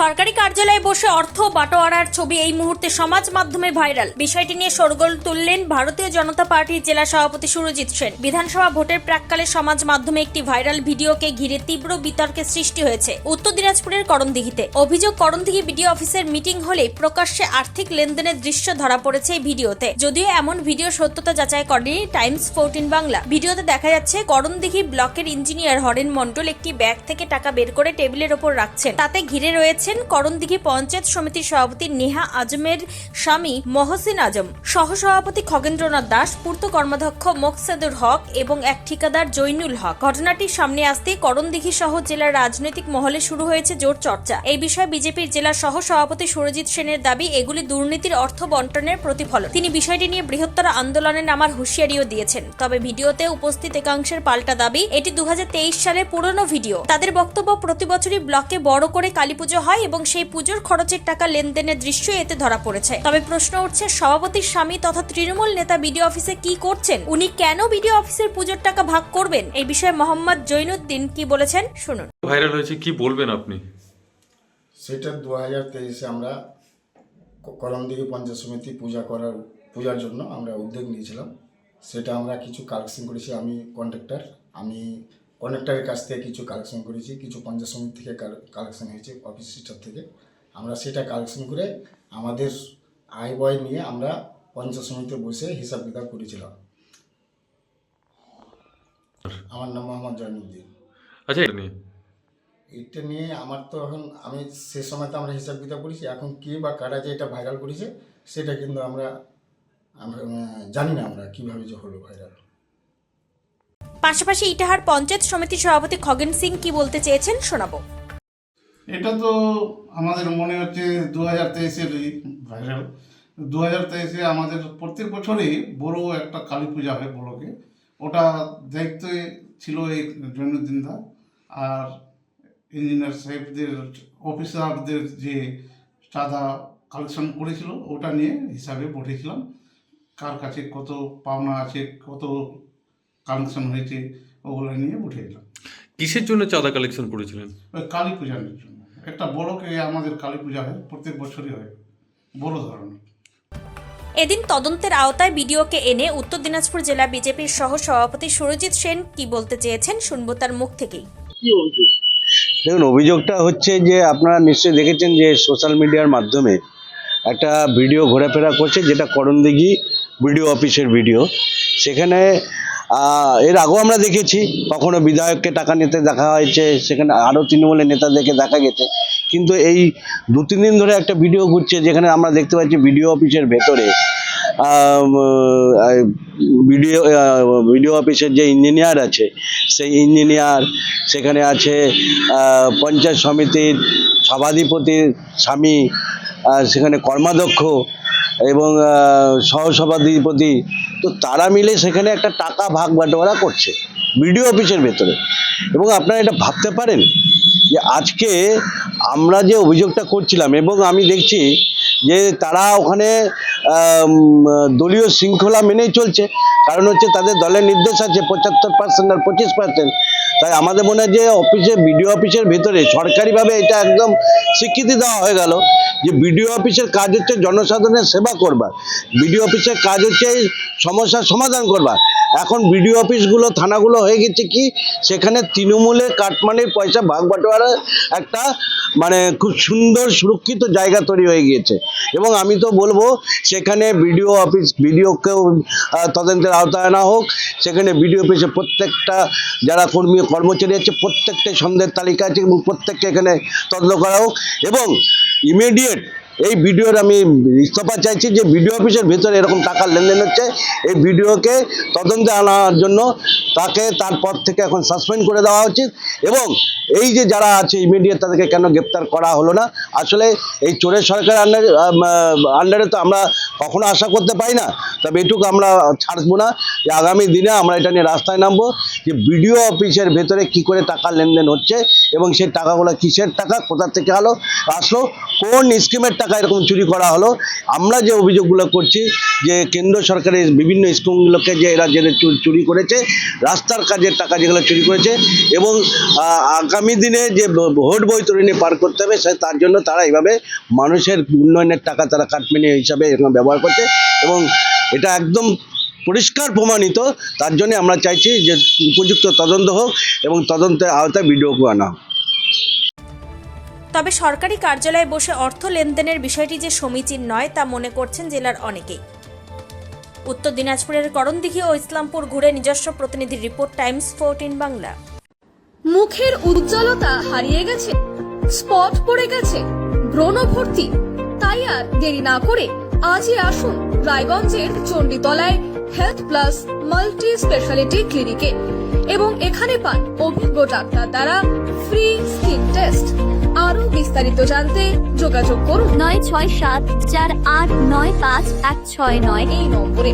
সরকারি কার্যালয়ে বসে অর্থ বাটোয়ারার ছবি এই মুহূর্তে সমাজ মাধ্যমে ভাইরাল। বিষয়টি নিয়ে শোরগোল তুললেন ভারতীয় জনতা পার্টির জেলা সভাপতি সুরজিৎ সেন। বিধানসভা ভোটের প্রাককালে সমাজ মাধ্যমে একটি ভাইরাল ভিডিওকে ঘিরে তীব্র বিতর্কের সৃষ্টি হয়েছে। উত্তর দিনাজপুরের করণদিঘিতে। অভিযোগ, করণদিঘি বিডিও অফিসের মিটিং হলে প্রকাশ্যে আর্থিক লেনদেনের দৃশ্য ধরা পড়েছে এই ভিডিওতে। যদিও এমন ভিডিও সত্যতা যাচাই করেনি টাইমস ফোরটিন বাংলা। ভিডিওতে দেখা যাচ্ছে, করণদিঘি ব্লকের ইঞ্জিনিয়ার হরেন মণ্ডল একটি ব্যাগ থেকে টাকা বের করে টেবিলের ওপর রাখছেন। তাতে ঘিরে রয়েছেন করণদিঘি পঞ্চায়েত সমিতির সভাপতি নেহা আজমের স্বামী মহসিন আজম, সহসভাপতি খগেন্দ্রনাথ দাস, পূর্ত কর্মাধ্যক্ষ মোকসেদুর হক এবং এক ঠিকাদার জৈনুল হক। ঘটনাটি সামনে আসতেই করণদিঘি সহ জেলার রাজনৈতিক মহলে শুরু হয়েছে জোর চর্চা। এই বিষয়ে বিজেপির জেলা সহ সভাপতি সুরজিৎ সেনের দাবি, এগুলি দুর্নীতির অর্থ বন্টনের প্রতিফলন। তিনি বিষয়টি নিয়ে বৃহত্তর আন্দোলনে নামার হুঁশিয়ারিও দিয়েছেন। তবে ভিডিওতে উপস্থিত একাংশের পাল্টা দাবি, এটি দু হাজার তেইশ সালের পুরনো ভিডিও। তাদের বক্তব্য প্রতি বছরই ব্লকে বড় করে কালী পুজো হয় এবং সেই পুজোর খরচের টাকা লেনদেনের দৃশ্য এতে ধরা পড়েছে। তবে প্রশ্ন উঠছে সভাপতির স্বামী তথা তৃণমূল নেতা বিডিও অফিসে কি করছেন? উনি কেন বিডিও অফিসের পুজোর টাকা ভাগ করবেন? এই বিষয়ে মোহাম্মদ জৈনুদ্দিন কি বলেছেন শুনুন। ভাইরাল হয়েছে কি বলবেন আপনি? সেটা দু হাজার তেইশে আমরা করমদিঘি পঞ্চায়েত সমিতি পূজা করার পূজার জন্য আমরা উদ্যোগ নিয়েছিলাম। সেটা আমরা কিছু কালেকশন করেছি আমি কন্ট্রাক্টর আমি কন্ট্রাক্টরের কাছ থেকে কিছু কালেকশন করেছি কিছু পঞ্চায়েত সমিতি থেকে কালেকশন হয়েছে অফিস সিস্টার থেকে। আমরা সেটা কালেকশন করে আমাদের আয় ব্যয় নিয়ে আমরা পঞ্চায়েত সমিতিতে বসে হিসাব কিতাব করেছিলাম। আমার নাম মোহাম্মদ জয়নুদ্দিন। আচ্ছা এটা নিয়ে? আমার তো এখন আমি সে সময় তো আমরা হিসাব কিতাব করেছি এখন কে বা কারা যে এটা ভাইরাল করেছে সেটা কিন্তু আমরা আমরা জানি না আমরা কীভাবে যে হলো ভাইরাল পাশাপাশি ইটাহার পঞ্চায়েত সমিতির সভাপতি খগেন সিং কি বলতে চেয়েছেন শোনাবো। এটা তো আমাদের মনে হচ্ছে দু হাজার তেইশের দু হাজার তেইশে আমাদের প্রত্যেক বছরই বড় একটা কালী পূজা হয় বড়কে। ওটা দায়িত্বে ছিল এই জৈনুদ্দিন দা আর ইঞ্জিনিয়ার সাহেবদের অফিসারদের যে চাঁদা কালেকশন করেছিল, ওটা নিয়ে হিসাবে বসেছিলাম। কার কাছে কত পাওনা আছে, কত কালেকশন হয়েছে ওগুলো নিয়ে বসেছিলাম কিসের জন্য চাঁদা কালেকশন করেছিলেন? ওই কালী পূজার জন্য। একটা বড়কে আমাদের কালী পূজা হয় প্রত্যেক বছরই হয়। বড় ধরনের। এদিন তদন্তের আওতায় বিডিওকে এনে উত্তর দিনাজপুর জেলা বিজেপির সহ সভাপতি সুরজিৎ সেন কি বলতে চেয়েছেন শুনব তার মুখ থেকেই। দেখুন অভিযোগটা হচ্ছে যে আপনারা নিশ্চয়ই দেখেছেন যে সোশ্যাল মিডিয়ার মাধ্যমে একটা ভিডিও ঘোরাফেরা করছে যেটা করণদিঘি ভিডিও অফিসের ভিডিও। সেখানে এর আগেও আমরা দেখেছি, কখনো বিধায়ককে টাকা নিতে দেখা হয়েছে, সেখানে আরও তৃণমূলের নেতাদেরকে দেখা গেছে। কিন্তু এই দু, তিন দিন ধরে একটা ভিডিও ঘুরছে, যেখানে আমরা দেখতে পাচ্ছি ভিডিও অফিসের ভেতরে ভিডিও ভিডিও অফিসের যে ইঞ্জিনিয়ার আছে, সেই ইঞ্জিনিয়ার, সেখানে আছে পঞ্চায়েত সমিতির সভাধিপতির স্বামী সেখানে কর্মাধ্যক্ষ এবং সহসভাধিপতি, তো তারা মিলে সেখানে একটা টাকা ভাগ বাটোয়ারা করছে, বিডিও অফিসের ভেতরে। এবং আপনারা এটা ভাবতে পারেন যে আজকে আমরা যে অভিযোগটা করছিলাম এবং আমি দেখছি যে তারা ওখানে দলীয় শৃঙ্খলা মেনেই চলছে। কারণ হচ্ছে তাদের দলের নির্দেশ আছে পঁচাত্তর পার্সেন্ট আর পঁচিশ পার্সেন্ট তাই আমাদের মনে হয় যে অফিসে বিডিও অফিসের ভেতরে সরকারিভাবে এটা একদম স্বীকৃতি দেওয়া হয়ে গেল যে বিডিও অফিসের কাজ হচ্ছে জনসাধারণের সেবা করবার। বিডিও অফিসের কাজ হচ্ছে সমস্যার সমাধান করবার। এখন বিডিও অফিসগুলো, থানাগুলো হয়ে গেছে কি? সেখানে তৃণমূলের কাটমানির পয়সা ভাগ বাটোয়ারা একটা মানে খুব সুন্দর সুরক্ষিত জায়গা তৈরি হয়ে গিয়েছে। এবং আমি তো বলব, সেখানে বিডিও অফিস, বিডিওকেও তদন্তের আওতায় আনা হোক। সেখানে বিডিও অফিসে প্রত্যেকটা যারা কর্মী কর্মচারী আছে, প্রত্যেকটাই সন্দেহের তালিকা আছে এবং প্রত্যেককে এখানে তদন্ত করা হোক। এবং ইমিডিয়েট এই ভিডিওর আমি ইস্তফা চাইছি যে বিডিও অফিসের ভেতরে এরকম টাকার লেনদেন হচ্ছে। এই ভিডিওকে তদন্তে আনার জন্য তাকে তার পদ থেকে এখন সাসপেন্ড করে দেওয়া উচিত এবং এই যে যারা আছে ইমিডিয়েট তাদেরকে কেন গ্রেপ্তার করা হলো না? আসলে এই চোরের সরকার আন্ডারে আন্ডারে তো আমরা কখনো আশা করতে পারি না। তবে এটুকু আমরা ছাড়বো না যে আগামী দিনে আমরা এটা নিয়ে রাস্তায় নামবো যে বিডিও অফিসের ভেতরে কি করে টাকা লেনদেন হচ্ছে এবং সেই টাকাগুলো কিসের টাকা, কোথা থেকে আলো, আসলো কোন স্কিমের টাকা এরকম চুরি করা হলো আমরা যে অভিযোগগুলো করছি যে কেন্দ্র সরকারের বিভিন্ন স্কিমগুলোকে যে এরা যে চুরি করেছে, রাস্তার কাজের টাকা যেগুলো চুরি করেছে এবং আগামী দিনে যে ভোট বৈতরণী পার করতে হবে, সে তার জন্য তারা এইভাবে মানুষের উন্নয়নের টাকা তারা কাটমানি হিসাবে এরকম ব্যবহার করছে এবং এটা একদম পরিষ্কার প্রমাণিত তার জন্য আমরা চাইছি যে উপযুক্ত তদন্ত হোক এবং তদন্তের আওতায় ভিডিওকে আনা হোক। তবে সরকারি কার্যালয়ে বসে অর্থ লেনদেনের বিষয়টি যে সমীচীন নয় তা মনে করছেন জেলার অনেকেই। উত্তর দিনাজপুরের করণদিঘি ও ইসলামপুর ঘুরে নিজস্ব প্রতিনিধির রিপোর্ট টাইমস ফোরটিন বাংলা। মুখের উজ্জ্বলতা হারিয়ে গেছে, স্পট পড়ে গেছে, ব্রণ ভর্তি। তাই আর দেরি না করে আজই আসুন রায়গঞ্জের চণ্ডীতলায় হেলথ প্লাস মাল্টি স্পেশালিটি ক্লিনিকে এবং এখানে পান অভিজ্ঞ ডাক্তার দ্বারা ফ্রি স্কিন বিস্তারিত জানতে যোগাযোগ করুন। নয় ছয় সাত চার আট নয় পাঁচ এক ছয় নয়। এই নম্বরে